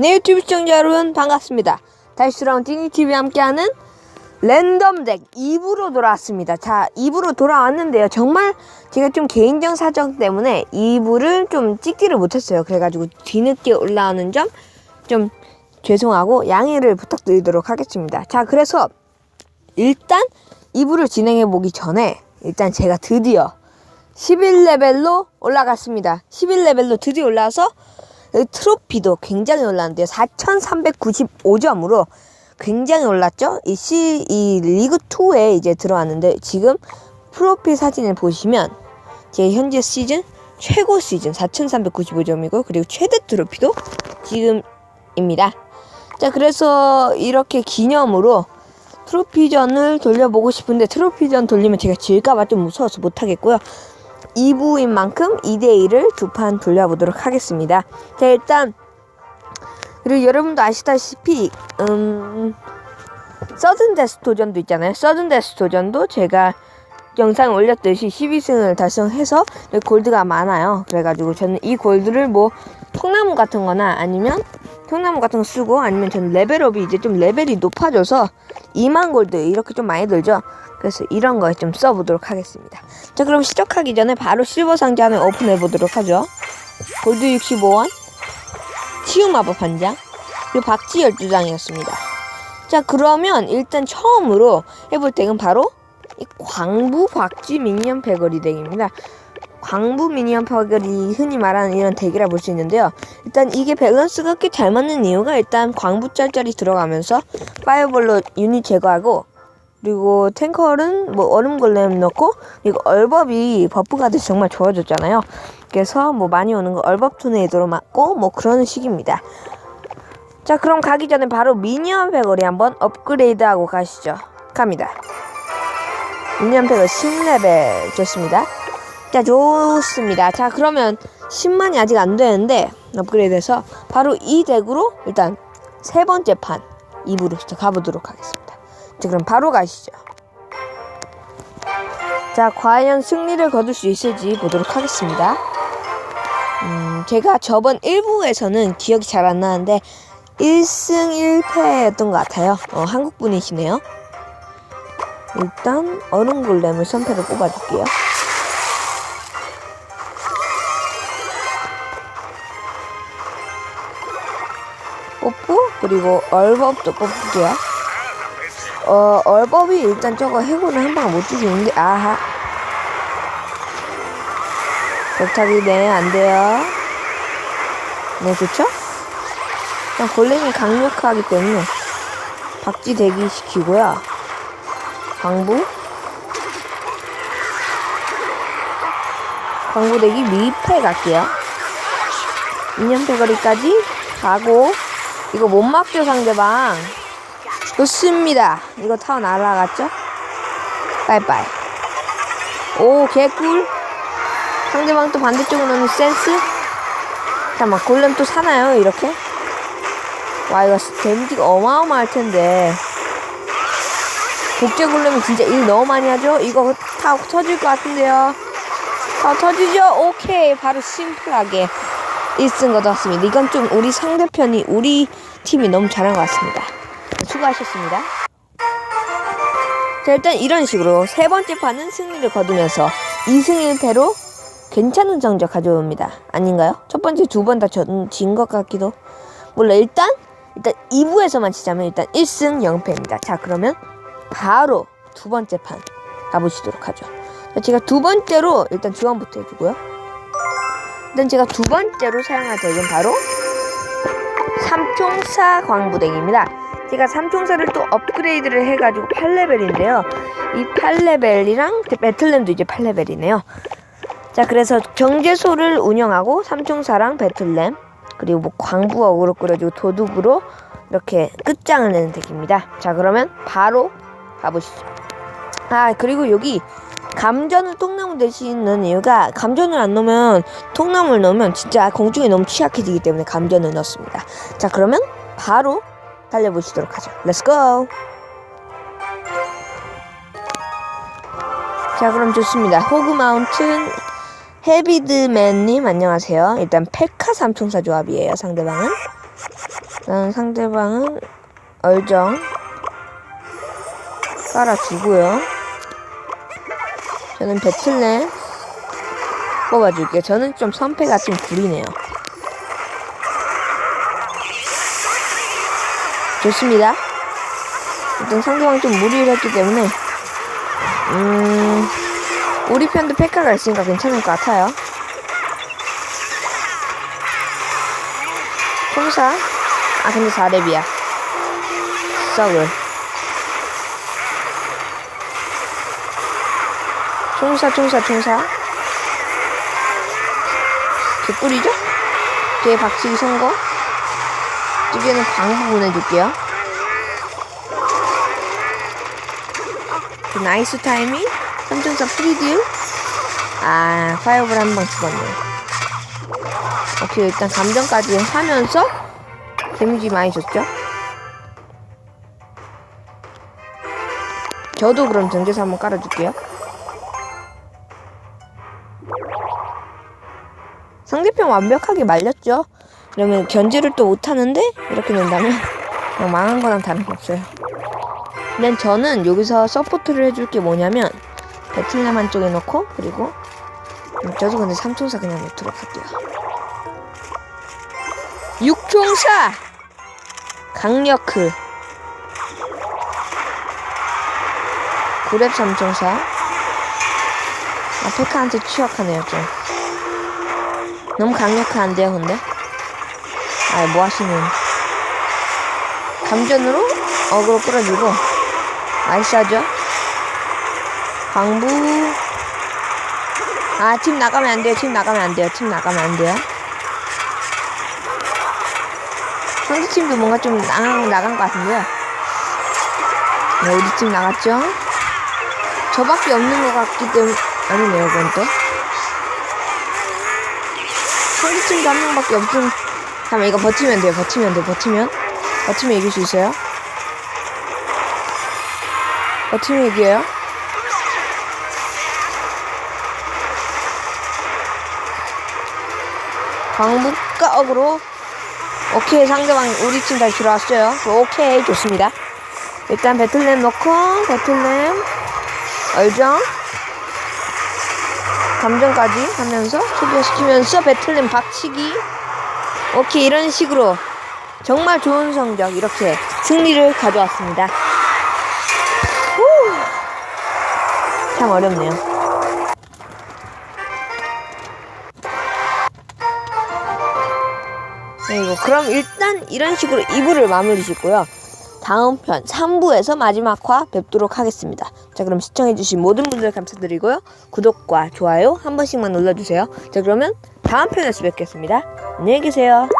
네 유튜브 시청자 여러분 반갑습니다. 다시 돌아온 띠니TV 함께하는 랜덤 덱 2부로 돌아왔습니다. 자 2부로 돌아왔는데요. 정말 제가 좀 개인적 사정 때문에 2부를 좀 찍지를 못했어요. 그래가지고 뒤늦게 올라오는 점 좀 죄송하고 양해를 부탁드리도록 하겠습니다. 자 그래서 일단 2부를 진행해 보기 전에 일단 제가 드디어 11레벨로 올라갔습니다. 11레벨로 드디어 올라와서 이 트로피도 굉장히 올랐는데요. 4,395점으로 굉장히 올랐죠? 이 시, 이 리그2에 이제 들어왔는데 지금 프로필 사진을 보시면 제 현재 시즌 최고 시즌 4,395점이고 그리고 최대 트로피도 지금입니다. 자, 그래서 이렇게 기념으로 트로피전을 돌려보고 싶은데 트로피전 돌리면 제가 질까봐 좀 무서워서 못하겠고요. 2부인 만큼 2대1을 두판 돌려보도록 하겠습니다. 자, 일단, 그리고 여러분도 아시다시피, 음, 서든데스 도전도 있잖아요. 서든데스 도전도 제가 영상 올렸듯이 12승을 달성해서 골드가 많아요. 그래가지고 저는 이 골드를 뭐 통나무 같은 거나 아니면 통나무 같은 거 쓰고 아니면 저는 레벨업이 이제 좀 레벨이 높아져서 2만 골드 이렇게 좀 많이 들죠. 그래서 이런 거에 좀 써보도록 하겠습니다. 자 그럼 시작하기 전에 바로 실버 상자를 오픈해 보도록 하죠. 골드 65원, 치유 마법 한 장, 그리고 박쥐 12장이었습니다. 자 그러면 일단 처음으로 해볼 덱은 바로 이 광부 박쥐 미니언 패거리 덱입니다. 광부 미니언 패거리 흔히 말하는 이런 덱이라 볼 수 있는데요. 일단 이게 밸런스가 꽤 잘 맞는 이유가 일단 광부 짤짤이 들어가면서 파이어볼로 유닛 제거하고 그리고 탱커는 뭐 얼음 골렘 넣고 그리고 얼법이 버프가 돼서 정말 좋아졌잖아요. 그래서 뭐 많이 오는 거 얼법 토네이도로 맞고 뭐 그런 식입니다. 자 그럼 가기 전에 바로 미니언 패거리 한번 업그레이드하고 가시죠. 갑니다. 미니언 패거리 10레벨 좋습니다. 자 좋습니다. 자 그러면 10만이 아직 안 되는데 업그레이드해서 바로 이 덱으로 일단 세 번째 판 2부로 가보도록 하겠습니다. 자, 그럼 바로 가시죠. 자, 과연 승리를 거둘 수 있을지 보도록 하겠습니다. 음, 제가 저번 1부에서는 기억이 잘 안 나는데 1승 1패였던 것 같아요. 어, 한국 분이시네요. 일단 얼음 골렘을 선패로 뽑아줄게요. 그리고 얼법도 뽑을게요. 어, 얼법이 일단 저거 해고는 한방 못 죽이는데, 아하. 격타기, 네, 안 돼요. 네, 좋죠? 일단 골렘이 강력하기 때문에 박쥐 대기시키고요. 광부. 광부 대기 미패 갈게요. 인연 패거리까지 가고, 이거 못 막죠, 상대방. 좋습니다. 이거 타워 날아갔죠? 빠이빠이. 오, 개꿀. 상대방 또 반대쪽으로 오는 센스? 잠깐만, 골렘 또 사나요? 이렇게? 와, 이거 데미지가 어마어마할 텐데. 복제 골렘이 진짜 일 너무 많이 하죠? 이거 타워 터질 것 같은데요. 타워 터지죠? 오케이. 바로 심플하게 1승 거뒀습니다. 이건 좀 우리 상대편이, 우리 팀이 너무 잘한 것 같습니다. 수고하셨습니다. 자, 일단 이런 식으로 세 번째 판은 승리를 거두면서 2승 1패로 괜찮은 성적 가져옵니다. 아닌가요? 첫 번째 두 번 다 진 것 같기도. 몰라, 일단, 일단 2부에서만 치자면 일단 1승 0패입니다. 자, 그러면 바로 두 번째 판 가보시도록 하죠. 자, 제가 두 번째로 일단 주원부터 해주고요. 일단 제가 두 번째로 사용할 덱은 바로 삼총사 광부덱입니다. 제가 삼총사를 또 업그레이드를 해가지고 8레벨인데요. 이 8레벨이랑 배틀램도 이제 8레벨이네요. 자, 그래서 정제소를 운영하고 삼총사랑 배틀램 그리고 뭐 광부 어그로 끌어주고 도둑으로 이렇게 끝장을 내는 덱입니다. 자, 그러면 바로 가보시죠. 아, 그리고 여기 감전을 통나무 대신 넣는 이유가 감전을 안 넣으면 통나무를 넣으면 진짜 공중에 너무 취약해지기 때문에 감전을 넣습니다. 자, 그러면 바로 달려보시도록 하죠. 렛츠고! 자 그럼 좋습니다. 호그 마운튼 헤비드맨님 안녕하세요. 일단 페카 삼총사 조합이에요. 상대방은 일단 상대방은 얼정 깔아주고요. 저는 배틀넷 뽑아줄게요. 저는 좀 선패가 좀 구리네요. 좋습니다. 일단 상대방 좀 무리를 했기 때문에 음 우리 편도 페카가 있으니까 괜찮을 것 같아요. 총사 아 근데 4렙이야 썩을 총사 총사 총사 개꿀이죠? 걔 박치기 성공 찌개는 광부 보내줄게요 그 나이스 타이밍 삼총사 프리딜 아 파이어볼 한 방 죽었네 오케이 일단 감정까지 하면서 데미지 많이 줬죠? 저도 그럼 전개사 한번 깔아줄게요. 상대편 완벽하게 말렸죠? 그러면 견제를 또 못하는데 이렇게 된다면 그냥 망한 거랑 다른 게 없어요. 근데 저는 여기서 서포트를 해줄 게 뭐냐면 배틀남 한쪽에 놓고 그리고 음, 저도 근데 삼총사 그냥 놓도록 할게요. 육총사 강력크 구랩 삼총사 아 페카한테 취약하네요 좀 너무 강력한데요 근데 아 뭐 하시는 감전으로 어그로 끌어주고 나이스하죠 광부 아 팀 나가면 안 돼요 팀 나가면 안 돼요 팀 나가면 안 돼요 상대팀도 뭔가 좀 나간, 나간 것 같은데요. 네, 우리 팀 나갔죠? 저밖에 없는 것 같기 때문에, 아니네요, 그건 또. 상대팀도 한 명밖에 없음. 잠깐만, 이거 버티면 돼요, 버티면 돼, 버티면. 버티면 이길 수 있어요. 버티면 이겨요. 광북가 억으로 오케이 상대방 우리 팀 다시 들어왔어요 오케이 좋습니다 일단 배틀램 넣고 배틀램 얼정 감정까지 하면서 초기화시키면서 배틀램 박치기 오케이 이런 식으로 정말 좋은 성적 이렇게 승리를 가져왔습니다 후. 참 어렵네요 그리고 그럼 일단 이런 식으로 2부를 마무리 짓고요. 다음 편 3부에서 마지막 화 뵙도록 하겠습니다. 자 그럼 시청해주신 모든 분들 감사드리고요. 구독과 좋아요 한 번씩만 눌러주세요. 자 그러면 다음 편에서 뵙겠습니다. 안녕히 계세요.